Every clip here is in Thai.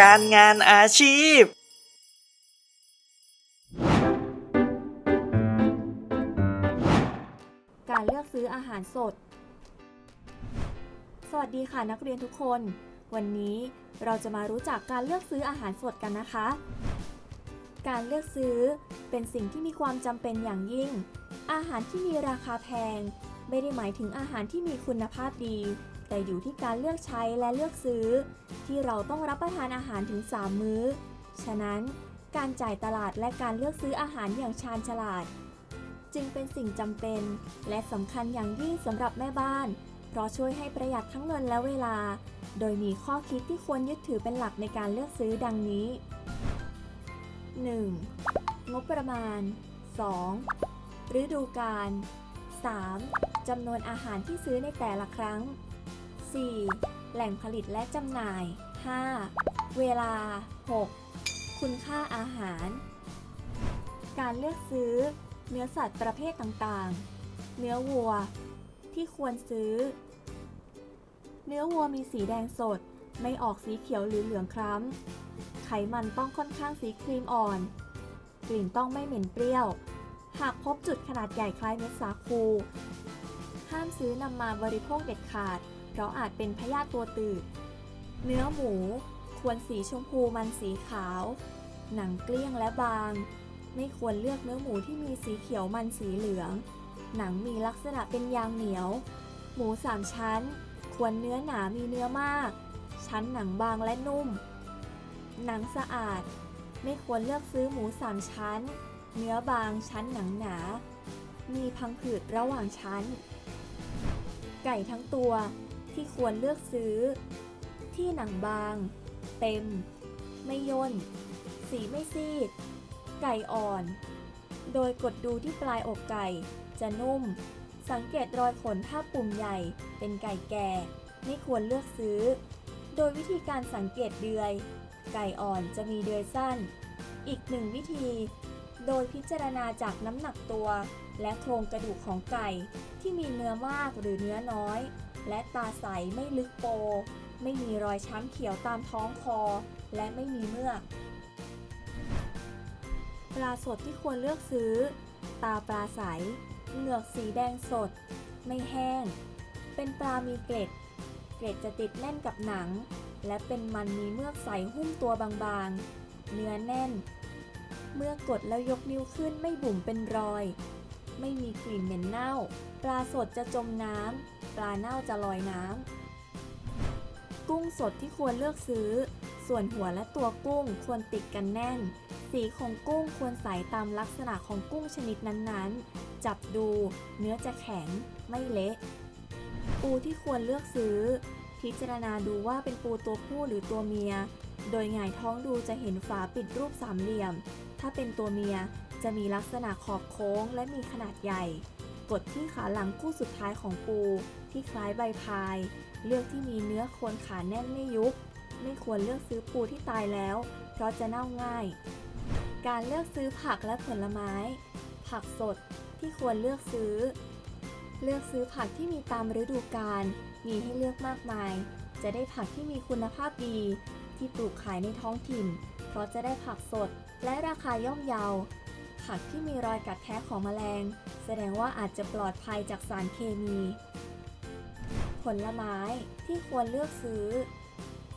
การงานอาชีพ การเลือกซื้ออาหารสด สวัสดีค่ะนักเรียนทุกคน วันนี้เราจะมารู้จักการเลือกซื้ออาหารสดกันนะคะ การเลือกซื้อเป็นสิ่งที่มีความจำเป็นอย่างยิ่ง อาหารที่มีราคาแพง ไม่ได้หมายถึงอาหารที่มีคุณภาพดี แต่อยู่ที่การเลือกใช้และเลือกซื้อ ที่เราต้องรับประทานอาหารถึง 3 มื้อ ฉะนั้นการจ่ายตลาดและการเลือกซื้ออาหารอย่างชาญฉลาด จึงเป็นสิ่งจำเป็น และสำคัญอย่างยิ่งสำหรับแม่บ้าน เพราะช่วยให้ประหยัดทั้งเงินและเวลา โดยมีข้อคิดที่ควรยึดถือเป็นหลักในการเลือกซื้อดังนี้ 1. งบประมาณ 2. ฤดูกาล 3. จำนวนอาหารที่ซื้อในแต่ละครั้ง 4. แหล่งผลิตและจำหน่าย 5. เวลา 6. คุณค่าอาหาร การเลือกซื้อ เนื้อสัตว์ประเภทต่างๆ เนื้อวัว ที่ควรซื้อ เนื้อวัวมีสีแดงสด ไม่ออกสีเขียวหรือเหลืองคล้ำ ไขมันต้องค่อนข้างสีครีมอ่อน กลิ่นต้องไม่เหม็นเปรี้ยว หากพบจุดขนาดใหญ่คล้ายเม็ดสาคู ห้ามซื้อนำมาบริโภคเด็ดขาด เพราะอาจเป็นพยาธิตัวตืด เนื้อหมูควรสีชมพูมันสีขาว หนังเกลี้ยงและบาง ไม่ควรเลือกเนื้อหมูที่มีสีเขียวมันสีเหลือง หนังมีลักษณะเป็นยางเหนียว หมูสามชั้น ควรเนื้อหนามีเนื้อมาก ชั้นหนังบางและนุ่ม หนังสะอาด ไม่ควรเลือกซื้อหมูสามชั้น เนื้อบางชั้นหนังหนา มีพังผืดระหว่างชั้น ไก่ทั้งตัว ที่ควรเลือกซื้อ ที่หนังบาง เต็ม ไม่ย่น สีไม่ซีด ไก่อ่อน โดยกดดูที่ปลายอกไก่ จะนุ่ม สังเกตรอยขนถ้าปุ่มใหญ่เป็นไก่แก่ ไม่ควรเลือกซื้อ โดยวิธีการสังเกตเดือย ไก่อ่อนจะมีเดือยสั้น อีกหนึ่งวิธี โดยพิจารณาจากน้ำหนักตัว และโครงกระดูกของไก่ที่มีเนื้อมากหรือเนื้อน้อย และตาใสไม่ลึกโป ไม่มีรอยช้ำเขียวตามท้องคอ และไม่มีเมือกปลาสดที่ควรเลือกซื้อ ตาปลาใส เหงือกสีแดงสด ไม่แห้ง เป็นปลามีเกล็ด เกล็ดจะติดแน่นกับหนัง และเป็นมันมีเมือกใสหุ้มตัวบางๆ เนื้อแน่น เมื่อกดแล้วยกนิ้วขึ้นไม่บุ๋มเป็นรอย ไม่มีกลิ่นเหม็นเน่า ปลาสดจะจมน้ำ ปลาเน่าจะลอยน้ำ กุ้งสดที่ควรเลือกซื้อ ส่วนหัวและตัวกุ้งควรติดกันแน่น สีของกุ้งควรใสตามลักษณะของกุ้งชนิดนั้นๆ จับดู เนื้อจะแข็ง ไม่เละปูที่ควรเลือกซื้อ พิจารณาดูว่าเป็นปูตัวผู้หรือตัวเมีย โดยหงายท้องดูจะเห็นฝาปิดรูปสามเหลี่ยม ถ้าเป็นตัวเมียจะมีลักษณะขอบโค้งและมีขนาดใหญ่ กดที่ขาหลังคู่สุดท้ายของปู ที่คล้ายใบพาย เลือกที่มีเนื้อโคนขาแน่นไม่ยุบ ไม่ควรเลือกซื้อปูที่ตายแล้ว เพราะจะเน่าง่าย การเลือกซื้อผักและผลไม้ ผักสดที่ควรเลือกซื้อ เลือกซื้อผักที่มีตามฤดูกาล มีให้เลือกมากมาย จะได้ผักที่มีคุณภาพดี ที่ปลูกขายในท้องถิ่น เพราะจะได้ผักสดและราคาย่อมเยา ผักที่มีรอยกัดแทะของแมลง แสดงว่าอาจจะปลอดภัยจากสารเคมี ผลไม้ที่ควรเลือกซื้อ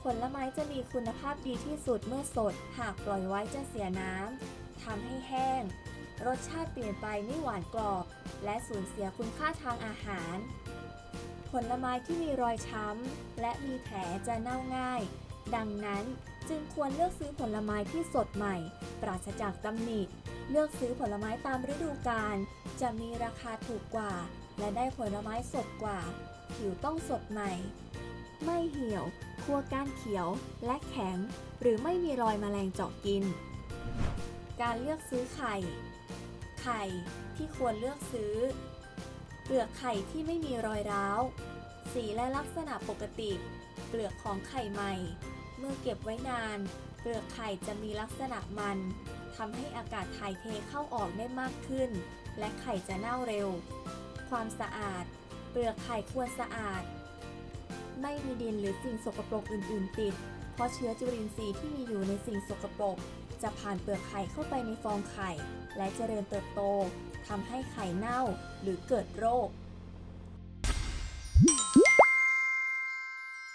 ผลไม้จะมีคุณภาพดีที่สุดเมื่อสด หากปล่อยไว้จะเสียน้ำทำให้แห้ง รสชาติเปลี่ยนไปไม่หวานกรอบ และสูญเสียคุณค่าทางอาหาร ผลไม้ที่มีรอยช้ำและมีแผลจะเน่าง่าย ดังนั้นจึงควรเลือกซื้อผลไม้ที่สดใหม่ ปราศจากตำหนิ เลือกซื้อผลไม้ตามฤดูกาลจะมีราคาถูกกว่า และได้ผลไม้สดกว่า ผิวต้องสดใหม่ ไม่เหี่ยว คั่วก้านเขียวและแข็ง หรือไม่มีรอยแมลงเจาะกิน การเลือกซื้อไข่ ไข่ที่ควรเลือกซื้อ เปลือกไข่ที่ไม่มีรอยร้าว สีและลักษณะปกติ เปลือกของไข่ใหม่ เมื่อเก็บไว้นานเปลือกไข่จะมีลักษณะมันทำให้อากาศถ่ายเทเข้าออกได้มากขึ้น และไข่จะเน่าเร็ว ความสะอาด เปลือกไข่ควรสะอาด ไม่มีดินหรือสิ่งสกปรกอื่น ๆ ติด เพราะเชื้อจุลินทรีย์ที่มีอยู่ในสิ่งสกปรกจะผ่านเปลือกไข่เข้าไปในฟองไข่ และเจริญเติบโตทำให้ไข่เน่าหรือเกิดโรค